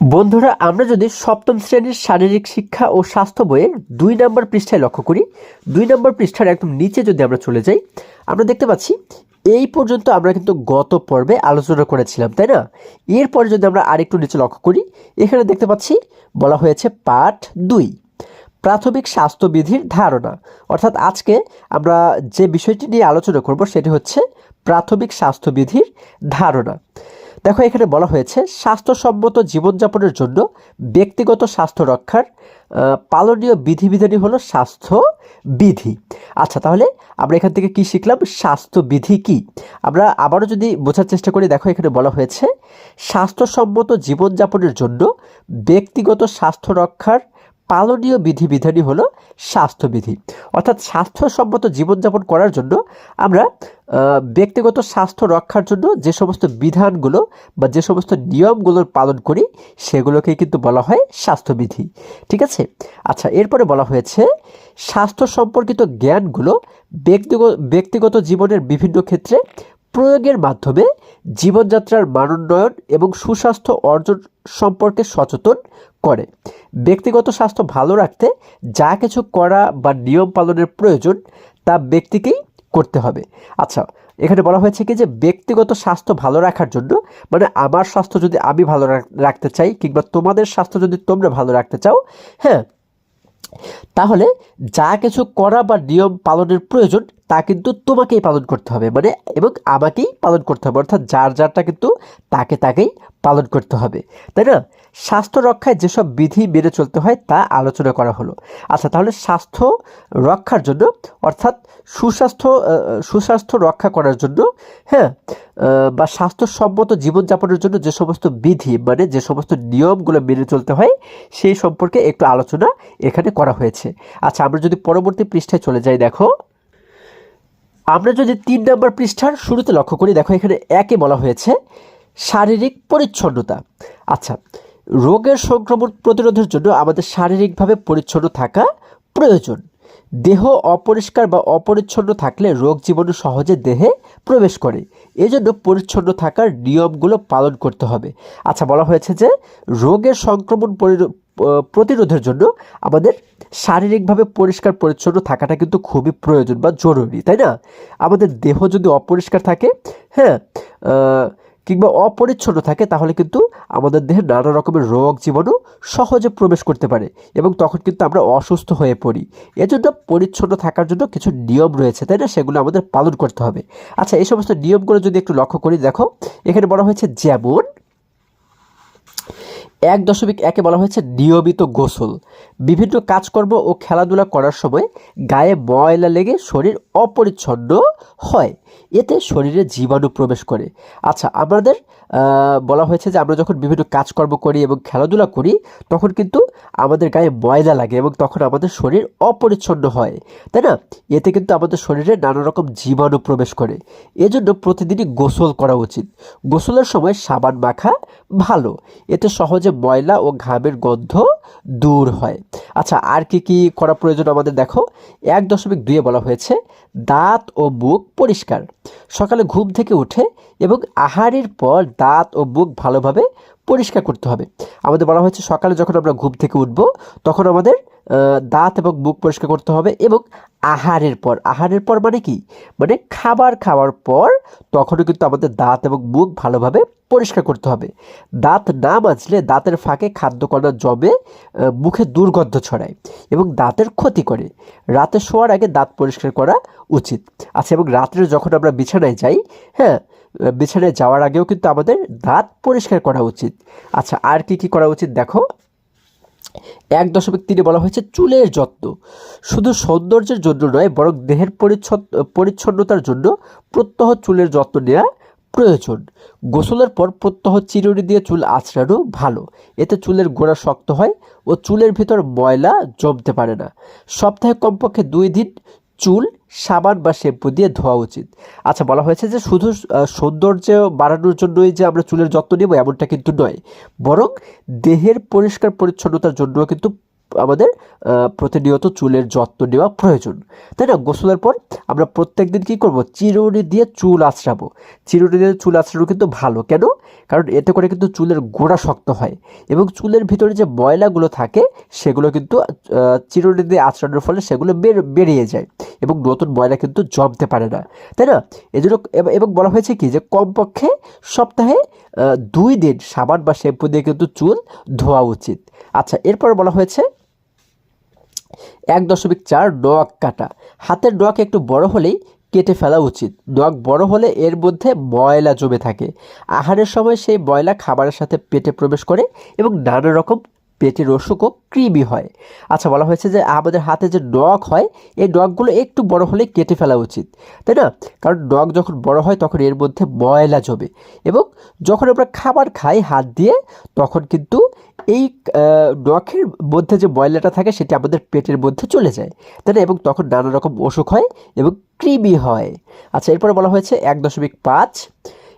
বন্ধুরা, আমরা যদি সপ্তম শ্রেণির শারীরিক শিক্ষা ও স্বাস্থ্য বইয়ের দুই নম্বর পৃষ্ঠায় লক্ষ্য করি, দুই নম্বর পৃষ্ঠার একদম নিচে যদি আমরা চলে যাই, আমরা দেখতে পাচ্ছি এই পর্যন্ত আমরা কিন্তু গত পর্বে আলোচনা করেছিলাম, তাই না? এরপরে যদি আমরা আরেকটু নিচে লক্ষ্য করি, এখানে দেখতে পাচ্ছি, বলা হয়েছে পাঠ দুই, প্রাথমিক স্বাস্থ্যবিধির ধারণা। অর্থাৎ আজকে আমরা যে বিষয়টি নিয়ে আলোচনা করব, সেটি হচ্ছে প্রাথমিক স্বাস্থ্যবিধির ধারণা। দেখো, এখানে বলা হয়েছে, স্বাস্থ্যসম্মত জীবনযাপনের জন্য ব্যক্তিগত স্বাস্থ্য রক্ষার পালনীয় বিধিবিধানই হলো স্বাস্থ্য বিধি আচ্ছা তাহলে আমরা এখান থেকে কি শিখলাম? স্বাস্থ্যবিধি কি? আমরা আবারও যদি বোঝার চেষ্টা করি, দেখো, এখানে বলা হয়েছে, স্বাস্থ্যসম্মত জীবনযাপনের জন্য ব্যক্তিগত স্বাস্থ্য রক্ষার পালনীয় বিধিবিধানই হলো স্বাস্থ্যবিধি অর্থাৎ স্বাস্থ্যসম্মত জীবনযাপন করার জন্য আমরা ব্যক্তিগত স্বাস্থ্য রক্ষার জন্য যে সমস্ত বিধানগুলো বা যে সমস্ত নিয়মগুলোর পালন করি সেগুলোকে কিন্তু বলা হয় স্বাস্থ্যবিধি ঠিক আছে? আচ্ছা এরপরে বলা হয়েছে, স্বাস্থ্য সম্পর্কিত জ্ঞানগুলো ব্যক্তিগত ব্যক্তিগত জীবনের বিভিন্ন ক্ষেত্রে প্রয়োগের মাধ্যমে জীবনযাত্রার মানোন্নয়ন এবং সুস্বাস্থ্য অর্জন সম্পর্কে সচেতন করে। ব্যক্তিগত স্বাস্থ্য ভালো রাখতে যা কিছু করা বা নিয়ম পালনের প্রয়োজন তা ব্যক্তিকেই করতে হবে। আচ্ছা এখানে বলা হয়েছে কি যে ব্যক্তিগত স্বাস্থ্য ভালো রাখার জন্য মানে আমার স্বাস্থ্য যদি আমি ভালো রাখতে চাই কিংবা তোমাদের স্বাস্থ্য যদি তোমরা ভালো রাখতে চাও হ্যাঁ তাহলে যা কিছু করা বা নিয়ম পালনের প্রয়োজন তা কিন্তু তোমাকেই পালন করতে হবে। মানে এবং আমাকেই পালন করতে হবে। অর্থাৎ যার যারটা কিন্তু তাকে তাকেই পালন করতে হবে। তাই না? স্বাস্থ্য রক্ষায় যেসব বিধি মেনে চলতে হয়, তা আলোচনা করা হলো। আচ্ছা তাহলে স্বাস্থ্য রক্ষার জন্য, অর্থাৎ সুস্বাস্থ্য সুস্বাস্থ্য রক্ষা করার জন্য হ্যাঁ বা স্বাস্থ্যসম্মত জীবনযাপনের জন্য যে সমস্ত বিধি মানে যে সমস্ত নিয়মগুলো মেনে চলতে হয়, সেই সম্পর্কে একটু আলোচনা এখানে করা হয়েছে। আচ্ছা আমরা যদি পরবর্তী পৃষ্ঠায় চলে যাই, দেখো। আমরা যদি তিন নম্বর পৃষ্ঠার শুরুতে লক্ষ্য করি, দেখো এখানে একে বলা হয়েছে শারীরিক পরিচ্ছন্নতা। আচ্ছা রোগের সংক্রমণ প্রতিরোধের জন্য আমাদের শারীরিকভাবে পরিচ্ছন্ন থাকা প্রয়োজন। দেহ অপরিষ্কার বা অপরিচ্ছন্ন থাকলে রোগ জীবাণু সহজে দেহে প্রবেশ করে। এজন্য পরিচ্ছন্ন থাকার নিয়মগুলো পালন করতে হবে। আচ্ছা বলা হয়েছে যে রোগের সংক্রমণ প্রতিরোধের জন্য আমাদের শারীরিকভাবে পরিষ্কার পরিচ্ছন্ন থাকাটা কিন্তু খুবই প্রয়োজন বা জরুরি, তাই না? আমাদের দেহ যদি অপরিষ্কার থাকে হ্যাঁ কিংবা অপরিচ্ছন্ন থাকে, তাহলে কিন্তু আমাদের দেহে নানা রকমের রোগ জীবাণু সহজে প্রবেশ করতে পারে এবং তখন কিন্তু আমরা অসুস্থ হয়ে পড়ি। এজন্য পরিচ্ছন্ন থাকার জন্য কিছু নিয়ম রয়েছে, তাই না? সেগুলো আমাদের পালন করতে হবে। আচ্ছা এই সমস্ত নিয়মগুলো যদি একটু লক্ষ্য করি, দেখো, এখানে বলা হয়েছে যেমন এক দশমিক একে বলা হয়েছে নিয়মিত গোসল। বিভিন্ন কাজকর্ম ও খেলাধুলা করার সময় গায়ে ময়লা লেগে শরীর অপরিচ্ছন্ন হয়। এতে শরীরে জীবাণু প্রবেশ করে। আচ্ছা আমাদের বলা হয়েছে যে আমরা যখন বিভিন্ন কাজকর্ম করি এবং খেলাধুলা করি, তখন কিন্তু আমাদের গায়ে ময়লা লাগে এবং তখন আমাদের শরীর অপরিচ্ছন্ন হয়, তাই না? এতে কিন্তু আমাদের শরীরে নানা রকম জীবাণু প্রবেশ করে। এজন্য প্রতিদিনই গোসল করা উচিত। গোসলের সময় সাবান মাখা ভালো। এতে সহজে ময়লা ও ঘামের গন্ধ দূর হয়। আচ্ছা আর কি কি করা প্রয়োজন আমাদের দেখো? এক দশমিক দুইয়ে বলা হয়েছে, দাঁত ও মুখ পরিষ্কার। সকালে ঘুম থেকে উঠে এবং আহারের পর দাঁত ও মুখ ভালোভাবে পরিষ্কার করতে হবে। আমাদের বলা হয়েছে সকালে যখন আমরা ঘুম থেকে উঠবো, তখন আমাদের দাঁত এবং মুখ পরিষ্কার করতে হবে এবং আহারের পর। আহারের পর মানে কি? মানে খাবার খাওয়ার পর তখনও কিন্তু আমাদের দাঁত এবং মুখ ভালোভাবে পরিষ্কার করতে হবে। দাঁত না মাজলে দাঁতের ফাঁকে খাদ্যকণা জমে মুখে দুর্গন্ধ ছড়ায় এবং দাঁতের ক্ষতি করে। রাতে শোয়ার আগে দাঁত পরিষ্কার করা উচিত। আচ্ছা এবং রাত্রে যখন আমরা বিছানায় যাই হ্যাঁ বিছানায় যাওয়ার আগেও কিন্তু আমাদের দাঁত পরিষ্কার করা উচিত। আচ্ছা আর কি কি করা উচিত দেখো। এক দশমিক তিনে বলা হয়েছে চুলের যত্ন। শুধু সৌন্দর্যের জন্য নয়, বরং দেহের পরিচ্ছন্ন পরিচ্ছন্নতার জন্য প্রত্যহ চুলের যত্ন নেওয়া প্রয়োজন। গোসলের পর প্রত্যহ চিরুনি দিয়ে চুল আঁচড়ানো ভালো। এতে চুলের গোড়া শক্ত হয় ও চুলের ভিতর ময়লা জমতে পারে না। সপ্তাহে কমপক্ষে দুই দিন চুল, সাবান বা শ্যাম্পু দিয়ে ধোয়া উচিত। আচ্ছা বলা হয়েছে যে শুধু সৌন্দর্য বাড়ানোর জন্যই যে আমরা চুলের যত্ন নেব এমনটা কিন্তু নয়। বরং দেহের পরিষ্কার পরিচ্ছন্নতার জন্যও কিন্তু আমাদের প্রতিনিয়ত চুলের যত্ন নেওয়া প্রয়োজন। তাই না? গোসলের পর আমরা প্রত্যেকদিন কী করব? চিরুনি দিয়ে চুল আঁচড়াবো চিরুনি দিয়ে চুল আঁচড়ানো কিন্তু ভালো। কেন? কারণ এতে করে কিন্তু চুলের গোড়া শক্ত হয় এবং চুলের ভিতরে যে ময়লাগুলো থাকে, সেগুলো কিন্তু চিরুনি দিয়ে আঁচড়ানোর ফলে সেগুলো বের, বেরিয়ে যায় এবং নতুন ময়লা কিন্তু জমতে পারে না। তাই না? এজন্য এবং বলা হয়েছে কি যে কমপক্ষে সপ্তাহে দুই দিন সাবান বা শ্যাম্পু দিয়ে কিন্তু চুল ধোয়া উচিত। আচ্ছা এরপর বলা হয়েছে এক দশমিক চার নখ কাটা। হাতের নখ একটু বড় হলেই কেটে ফেলা উচিত। নখ বড় হলে এর মধ্যে ময়লা জমে থাকে। আহারের সময় সেই ময়লা খাবারের সাথে পেটে প্রবেশ করে এবং নানা রকম পেটের অসুখও কৃমি হয়। আচ্ছা বলা হয়েছে যে আমাদের হাতে যে নখ হয়, এই নখগুলো একটু বড় হলে কেটে ফেলা উচিত, তাই না? কারণ নখ যখন বড় হয়, তখন এর মধ্যে ময়লা জমে এবং যখন আমরা খাবার খাই হাত দিয়ে, তখন কিন্তু এই নখের মধ্যে যে ময়লাটা থাকে সেটি আমাদের পেটের মধ্যে চলে যায়। তাই না? এবং তখন নানা রকম অসুখ হয় এবং কৃমি হয়। আচ্ছা এরপরে বলা হয়েছে এক দশমিক পাঁচ।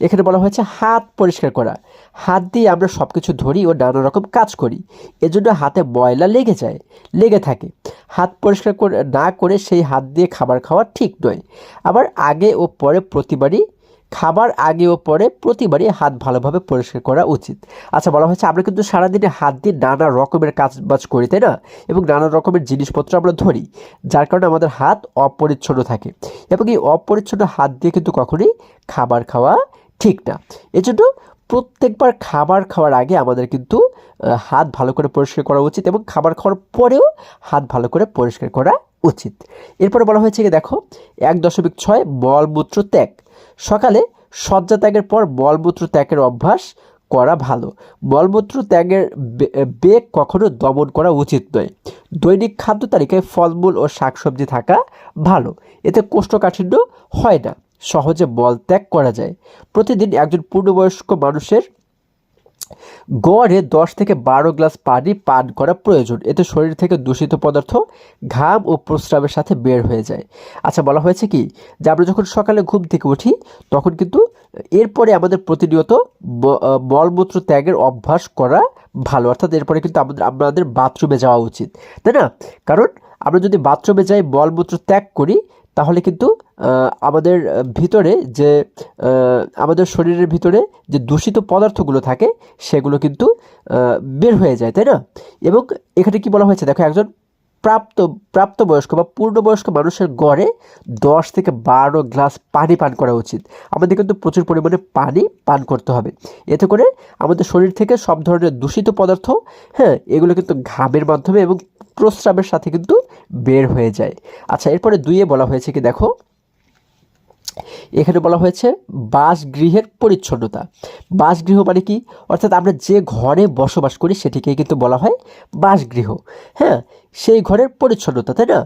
এখানে বলা হয়েছে হাত পরিষ্কার করা। হাত দিয়ে আমরা সব কিছু ধরি ও নানা রকম কাজ করি। এজন্য হাতে ময়লা লেগে যায়, লেগে থাকে। হাত পরিষ্কার করে, না করে সেই হাত দিয়ে খাবার খাওয়া ঠিক নয়। আবার আগে ও পরে প্রতিবারই খাবার আগে ও পরে প্রতিবারই হাত ভালোভাবে পরিষ্কার করা উচিত। আচ্ছা বলা হয়েছে আমরা কিন্তু সারাদিনে হাত দিয়ে নানা রকমের কাজ বাজ করি, তাই না? এবং নানা রকমের জিনিসপত্র আমরা ধরি, যার কারণে আমাদের হাত অপরিচ্ছন্ন থাকে। এবং এই অপরিচ্ছন্ন হাত দিয়ে কিন্তু কখনোই খাবার খাওয়া ঠিক না। এজন্য প্রত্যেকবার খাবার খাওয়ার আগে আমাদের কিন্তু হাত ভালো করে পরিষ্কার করা উচিত এবং খাবার খাওয়ার পরেও হাত ভালো করে পরিষ্কার করা উচিত। এরপরে বলা হয়েছে কি, দেখো, এক দশমিক ছয় মলমূত্র ত্যাগ। সকালে শয্যা ত্যাগের পর মলমূত্র ত্যাগের অভ্যাস করা ভালো। মলমূত্র ত্যাগের বেগ কখনো দমন করা উচিত নয়। দৈনিক খাদ্য তালিকায় ফলমূল ও শাকসবজি থাকা ভালো। এতে কোষ্ঠকাঠিন্য হয় না। সহজে মল ত্যাগ করা যায়। প্রতিদিন একজন পূর্ণবয়স্ক মানুষের গড়ে দশ থেকে বারো গ্লাস পানি পান করা প্রয়োজন। এতে শরীর থেকে দূষিত পদার্থ, ঘাম ও প্রস্রাবের সাথে বের হয়ে যায়। আচ্ছা বলা হয়েছে কি যে আমরা যখন সকালে ঘুম থেকে উঠি, তখন কিন্তু এরপরে আমাদের প্রতিনিয়ত মলমূত্র ত্যাগের অভ্যাস করা ভালো। অর্থাৎ এরপরে কিন্তু আমাদের আমাদের বাথরুমে যাওয়া উচিত। তাই না? কারণ আমরা যদি বাথরুমে যাই মলমূত্র ত্যাগ করি তাহলে কিন্তু আমাদের ভিতরে যে আমাদের শরীরের ভিতরে যে দূষিত পদার্থগুলো থাকে, সেগুলো কিন্তু বের হয়ে যায়, তাই না? এবং এখানে কি বলা হয়েছে? দেখো, একজন প্রাপ্ত, প্রাপ্তবয়স্ক বা পূর্ণবয়স্ক মানুষের গড়ে দশ থেকে বারো গ্লাস পানি পান করা উচিত। আমাদের কিন্তু প্রচুর পরিমাণে পানি পান করতে হবে। এতে করে আমাদের শরীর থেকে সব ধরনের দূষিত পদার্থ হ্যাঁ এগুলো কিন্তু ঘামের মাধ্যমে এবং প্রস্রাবের সাথে কিন্তু বের হয়ে যায়। আচ্ছা এরপরে দুইয়ে বলা হয়েছে কি, দেখো এখানে বলা হয়েছে বাসগৃহের পরিচ্ছন্নতা। বাসগৃহ মানে কি? অর্থাৎ আমরা যে ঘরে বসবাস করি সেটিকে কিন্তু বলা হয় বাসগৃহ। হ্যাঁ সেই ঘরের পরিচ্ছন্নতা, তাই না?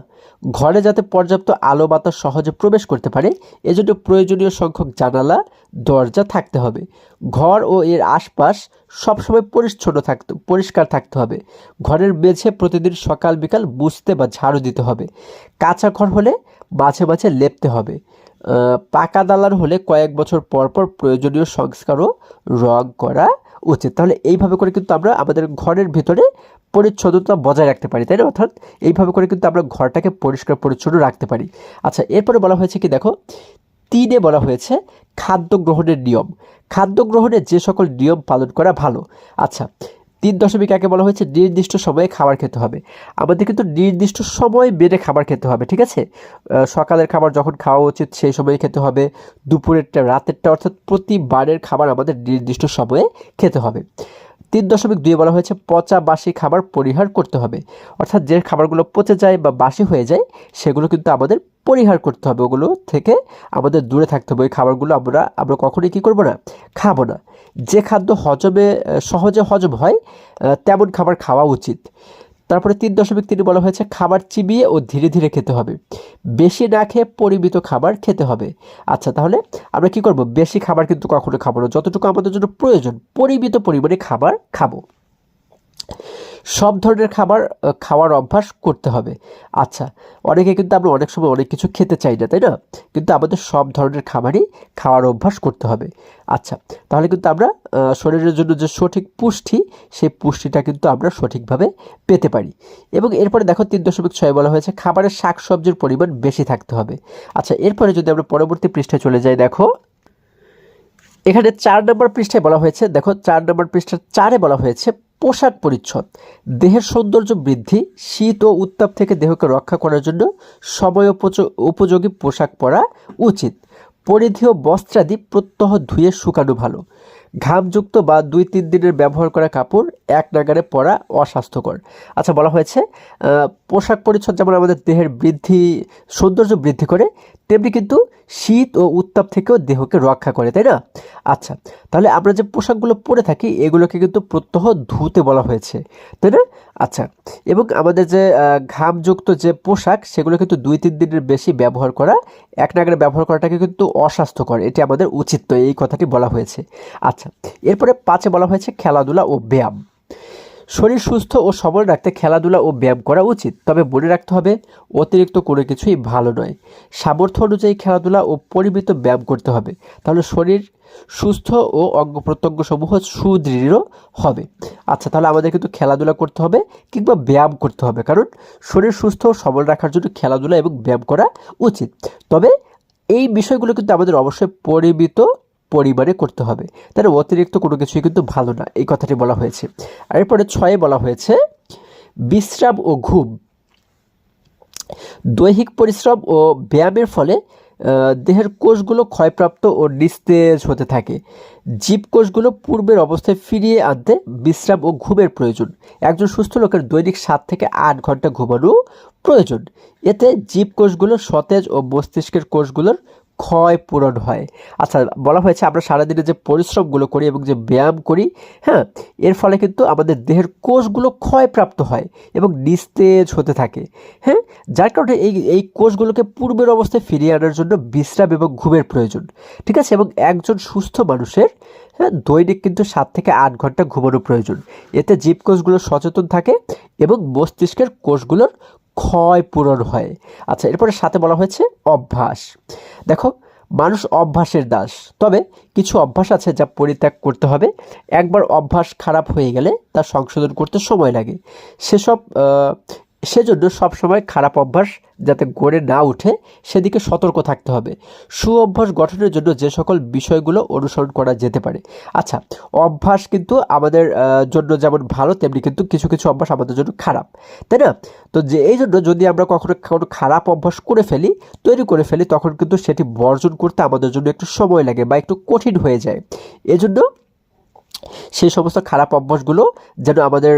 ঘরে যাতে পর্যাপ্ত আলো বাতাস সহজে প্রবেশ করতে পারে, এজন্য প্রয়োজনীয় সংখ্যক জানালা, দরজা থাকতে হবে। ঘর ও এর আশপাশ সবসময় পরিচ্ছন্ন থাকতে, পরিষ্কার থাকতে হবে। ঘরের মেঝে প্রতিদিন সকাল বিকাল বুঝতে বা ঝাড়ু দিতে হবে। কাঁচা ঘর হলে মাঝে মাঝে লেপতে হবে। পাকা দালান হলে কয়েক বছর পর পর প্রয়োজনীয় সংস্কারও রং করা উচিত। তাহলে এইভাবে করে কিন্তু আমরা আমাদের ঘরের ভিতরে পরিচ্ছন্নতা বজায় রাখতে পারি, তাই না? অর্থাৎ এইভাবে করে কিন্তু আমরা ঘরটাকে পরিষ্কার, পরিচ্ছন্ন রাখতে পারি। আচ্ছা এরপরে বলা হয়েছে কি, দেখো, তিনে বলা হয়েছে খাদ্য গ্রহণের নিয়ম। খাদ্য গ্রহণের যে সকল নিয়ম পালন করা ভালো। আচ্ছা তিন দশমিক একে বলা হয়েছে নির্দিষ্ট সময়ে খাবার খেতে হবে। আমাদের কিন্তু নির্দিষ্ট সময় বেড়ে খাবার খেতে হবে, ঠিক আছে? সকালের খাবার যখন খাওয়া উচিত, সেই সময়ে খেতে হবে। দুপুরেরটা, রাতেরটা অর্থাৎ প্রতিবারের খাবার আমাদের নির্দিষ্ট সময়ে খেতে হবে। তিন দশমিক দুই বলা হয়েছে পচা বাসি খাবার পরিহার করতে হবে। অর্থাৎ যে খাবারগুলো পচে যায় বা বাসি হয়ে যায়, সেগুলো কিন্তু আমাদের পরিহার করতে হবে। ওগুলো থেকে আমাদের দূরে থাকতে হবে। ওই খাবারগুলো আমরা আমরা কখনোই কী করব না? খাব না। যে খাদ্য হজমে সহজে হজম হয় তেমন খাবার খাওয়া উচিত। তারপরে তিন দশমিক তিনে বলা হয়েছে, খাবার চিবিয়ে ও ধীরে ধীরে খেতে হবে। বেশি না খেয়ে পরিমিত খাবার খেতে হবে। আচ্ছা তাহলে আমরা কি করব? বেশি খাবার কিন্তু কখনো খাব না। যতটুকু আমাদের জন্য প্রয়োজন, পরিমিত পরিমাণে খাবার খাব। সব ধরনের খাবার খাওয়ার অভ্যাস করতে হবে। আচ্ছা অনেকে কিন্তু আমরা অনেক সময় অনেক কিছু খেতে চাই না, তাই না? কিন্তু আমাদের সব ধরনের খাবারই খাওয়ার অভ্যাস করতে হবে। আচ্ছা তাহলে কিন্তু আমরা শরীরের জন্য যে সঠিক পুষ্টি, সেই পুষ্টিটা কিন্তু আমরা সঠিকভাবে পেতে পারি। এবং এরপরে দেখো তিন দশমিক ছয় বলা হয়েছে, খাবারের শাক সবজির পরিমাণ বেশি থাকতে হবে। আচ্ছা এরপরে যদি আমরা পরবর্তী পৃষ্ঠায় চলে যাই, দেখো। এখানে চার নম্বর পৃষ্ঠায় বলা হয়েছে, দেখো, চার নম্বর পৃষ্ঠার চারে বলা হয়েছে পোশাক পরিচ্ছদ। দেহের সৌন্দর্য বৃদ্ধি, শীত ও উত্তাপ থেকে দেহকে রক্ষা করার জন্য সময় উপযোগ- পোশাক পরা উচিত। পরিধি ও বস্ত্রাদি প্রত্যহ ধুয়ে শুকানো ভালো। ঘামযুক্ত বা দুই তিন দিনের ব্যবহার করা কাপড় এক নাগারে পরা অস্বাস্থ্যকর। আচ্ছা বলা হয়েছে পোশাক পরিচ্ছদ যেমন আমাদের দেহের বৃদ্ধি, সৌন্দর্য বৃদ্ধি করে, তেমনি কিন্তু শীত ও উত্তাপ থেকেও দেহকে রক্ষা করে, তাই না? আচ্ছা তাহলে আমরা যে পোশাকগুলো পরে থাকি, এগুলোকে কিন্তু প্রত্যহ ধুতে বলা হয়েছে, তাই না? আচ্ছা এবং আমাদের যে ঘামযুক্ত যে পোশাক, সেগুলো কিন্তু দুই তিন দিনের বেশি ব্যবহার করা, এক নাগারে ব্যবহার করাটাকে কিন্তু অস্বাস্থ্যকর। এটি আমাদের উচিত তো এই কথাটি বলা হয়েছে। আচ্ছা এরপরে পাঁচে বলা হয়েছে খেলাধুলা ও ব্যায়াম। শরীর সুস্থ ও সবল রাখতে খেলাধুলা ও ব্যায়াম করা উচিত। তবে মনে রাখতে হবে, অতিরিক্ত কোনো কিছুই ভালো নয়। সামর্থ্য অনুযায়ী খেলাধুলা ও পরিমিত ব্যায়াম করতে হবে। তাহলে শরীর সুস্থ ও অঙ্গ প্রত্যঙ্গ সমূহ সুদৃঢ় হবে। আচ্ছা তাহলে আমাদের কিন্তু খেলাধুলা করতে হবে কিংবা ব্যায়াম করতে হবে। কারণ শরীর সুস্থ ও সবল রাখার জন্য খেলাধুলা এবং ব্যায়াম করা উচিত। তবে এই বিষয়গুলো কিন্তু আমাদের অবশ্যই পরিমিত পরিমাণে করতে হবে। তাহলে অতিরিক্ত কোনো কিছুই কিন্তু ভালো না, এই কথাটি বলা হয়েছে। আর এরপরে ছয়ে বলা হয়েছে, বিশ্রাম ও ঘুম। দৈহিক পরিশ্রম ও ব্যায়ামের ফলে দেহের কোষগুলো ক্ষয়প্রাপ্ত ও নিস্তেজ হতে থাকে। জীবকোষগুলো পূর্বের অবস্থায় ফিরিয়ে আনতে বিশ্রাম ও ঘুমের প্রয়োজন। একজন সুস্থ লোকের দৈনিক সাত থেকে আট ঘণ্টা ঘুমানো প্রয়োজন। এতে জীবকোষগুলো সতেজ ও মস্তিষ্কের কোষগুলোর ক্ষয় পূরণ হয়। আচ্ছা বলা হয়েছে আমরা সারাদিনে যে পরিশ্রমগুলো করি এবং যে ব্যায়াম করি হ্যাঁ এর ফলে কিন্তু আমাদের দেহের কোষগুলো ক্ষয়প্রাপ্ত হয় এবং নিস্তেজ হতে থাকে হ্যাঁ? যার কারণে এই এই কোষগুলোকে পূর্বের অবস্থায় ফিরিয়ে আনার জন্য বিশ্রাম এবং ঘুমের প্রয়োজন, ঠিক আছে? এবং একজন সুস্থ মানুষের হ্যাঁ দৈনিক কিন্তু সাত থেকে আট ঘণ্টা ঘুমানো প্রয়োজন। এতে জীবকোষগুলো সচেতন থাকে এবং মস্তিষ্কের কোষগুলোর ক্ষয় পূরণ হয়। আচ্ছা এরপরে সাথে বলা হয়েছে অভ্যাস। দেখো, মানুষ অভ্যাসের দাস। তবে কিছু অভ্যাস আছে যা পরিত্যাগ করতে হবে। একবার অভ্যাস খারাপ হয়ে গেলে তা সংশোধন করতে সময় লাগে। সেসব সেজন্য সবসময় খারাপ অভ্যাস যাতে গড়ে না উঠে সেদিকে সতর্ক থাকতে হবে। সু অভ্যাস গঠনের জন্য যে সকল বিষয়গুলো অনুসরণ করা যেতে পারে। আচ্ছা অভ্যাস কিন্তু আমাদের জন্য যেমন ভালো, তেমনি কিন্তু কিছু কিছু অভ্যাস আমাদের জন্য খারাপ। তাই না? তো যে, এই জন্য যদি আমরা কখনো কোনো খারাপ অভ্যাস করে ফেলি, তৈরি করে ফেলি, তখন কিন্তু সেটি বর্জন করতে আমাদের জন্য একটু সময় লাগে বা একটু কঠিন হয়ে যায়। এজন্য সেই সমস্ত খারাপ অভ্যাসগুলো যেন আমাদের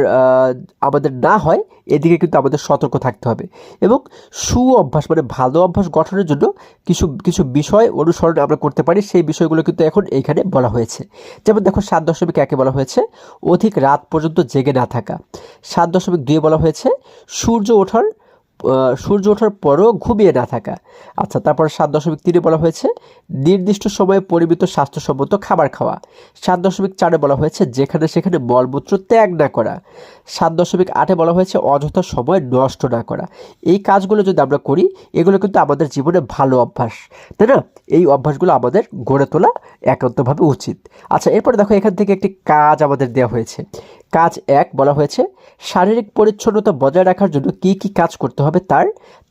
আমাদের না হয়, এদিকে কিন্তু আমাদের সতর্ক থাকতে হবে। এবং সু অভ্যাস মানে ভালো অভ্যাস গঠনের জন্য কিছু কিছু বিষয় অনুসরণ আমরা করতে পারি। সেই বিষয়গুলো কিন্তু এখন এইখানে বলা হয়েছে। যেমন দেখো, সাত দশমিক একে বলা হয়েছে। অধিক রাত পর্যন্ত জেগে না থাকা। সাত দশমিক দুয়ে বলা হয়েছে, সূর্য ওঠার সূর্য ওঠার পরও ঘুমিয়ে না থাকা। আচ্ছা তারপর সাত দশমিক তিনে বলা হয়েছে, নির্দিষ্ট সময়ে পরিমিত স্বাস্থ্যসম্মত খাবার খাওয়া। সাত দশমিক চারে বলা হয়েছে, যেখানে সেখানে মলমূত্র ত্যাগ না করা। সাত দশমিক আটে বলা হয়েছে, অযথা সময় নষ্ট না করা। এই কাজগুলো যদি আমরা করি, এগুলো কিন্তু আমাদের জীবনে ভালো অভ্যাস। তাই না? এই অভ্যাসগুলো আমাদের গড়ে তোলা একান্তভাবে উচিত। আচ্ছা এরপরে দেখো, এখান থেকে একটি কাজ আমাদের দেওয়া হয়েছে। কাজ এক বলা হয়েছে, শারীরিক পরিচ্ছন্নতা বজায় রাখার জন্য কী কী কাজ করতে হবে তার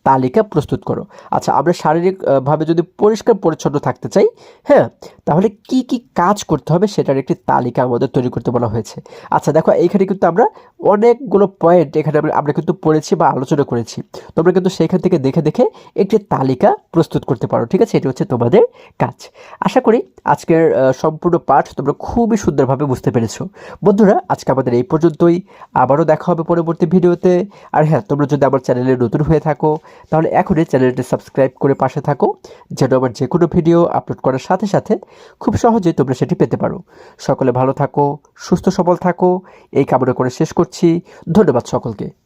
তালিকা প্রস্তুত করো। আচ্ছা আমরা শারীরিকভাবে যদি পরিষ্কার পরিচ্ছন্ন থাকতে চাই হ্যাঁ তাহলে কি কি কাজ করতে হবে সেটার একটি তালিকা আমাদের তৈরি করতে বলা হয়েছে। আচ্ছা দেখো, এইখানে কিন্তু আমরা অনেকগুলো পয়েন্ট এখানে আমরা কিন্তু পড়েছি বা আলোচনা করেছি। তোমরা কিন্তু সেখান থেকে দেখে দেখে একটি তালিকা প্রস্তুত করতে পারো, ঠিক আছে? এটি হচ্ছে তোমাদের কাজ। আশা করি আজকের সম্পূর্ণ পাঠ তোমরা খুবই সুন্দরভাবে বুঝতে পেরেছ। বন্ধুরা, আজকে আমাদের এই পর্যন্তই। আবারও দেখা হবে পরবর্তী ভিডিওতে। আর হ্যাঁ তোমরা যদি আমার চ্যানেলে নতুন হয়ে থাকো, তাহলে এখনই চ্যানেলটি সাবস্ক্রাইব করে পাশে থাকো, যেন আমার যে কোনো ভিডিও আপলোড করার সাথে সাথে খুব সহজেই তোমরা সেটি পেতে পারো। সকলে ভালো থাকো, সুস্থ সবল থাকো। এই কামনা করে শেষ করছি। ধন্যবাদ সকলকে।